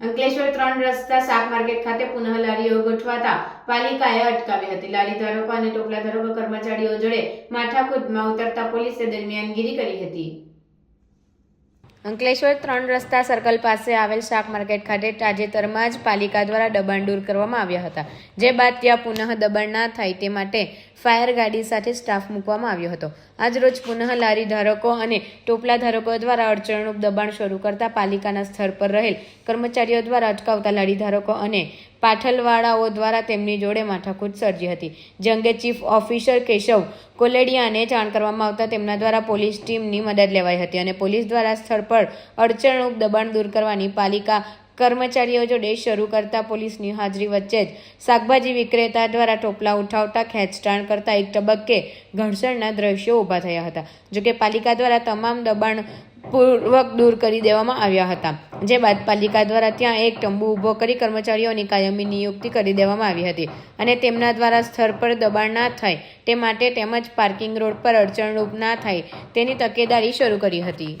અંકલેશ્વર ત્રણ રસ્તા શાક માર્કેટ ખાતે પુનઃ લારીઓ ગોઠવાતા પાલિકાએ અટકાવી હતી. લારી ધારકો અને ટોપલા ધારકો કર્મચારીઓ જોડે માથાકૂટમાં ઉતરતા પોલીસે દરમિયાનગીરી કરી હતી. અંકલેશ્વર ત્રણ રસ્તા સર્કલ પાસે આવેલ શાક માર્કેટ ખાતે તાજેતરમાં જ પાલિકા દ્વારા દબાણ દૂર કરવામાં આવ્યા હતા. જે બાદ ત્યાં પુનઃ દબાણ ના થાય તે માટે ફાયર ગાડી સાથે સ્ટાફ મૂકવામાં આવ્યો હતો. આજરોજ પુનઃ લારી ધારકો અને ટોપલા ધારકો દ્વારા અડચણરૂપ દબાણ શરૂ કરતા પાલિકાના સ્થળ પર રહેલ કર્મચારીઓ દ્વારા અટકાવતા લારી ધારકો અને પાઠલવાળાઓ દ્વારા તેમની જોડે માથાકૂટ સર્જી હતી. જે અંગે ચીફ ઓફિસર કેશવ કોલેડિયાને જાણ કરવામાં આવતા તેમના દ્વારા પોલીસ ટીમની મદદ લેવાઈ હતી અને પોલીસ દ્વારા સ્થળ પર અડચણરૂપ દબાણ દૂર કરવાની પાલિકા કર્મચારીઓ જોડે શરૂ કરતા પોલીસની હાજરી વચ્ચે જ શાકભાજી વિક્રેતા દ્વારા ટોપલા ઉઠાવતા ખેંચતાણ કરતા એક તબક્કે ઘર્ષણના દ્રશ્યો ઊભા થયા હતા જોકે પાલિકા દ્વારા તમામ દબાણ પૂર્વક દૂર કરી દેવામાં આવ્યા હતા. જે બાદ પાલિકા દ્વારા ત્યાં એક તંબુ ઊભો કરી કર્મચારીઓની કાયમી નિયુક્તિ કરી દેવામાં આવી હતી અને તેમના દ્વારા સ્થળ પર દબાણ ના થાય તે માટે તેમજ પાર્કિંગ રોડ પર અડચણરૂપ ના થાય તેની તકેદારી શરૂ કરી હતી.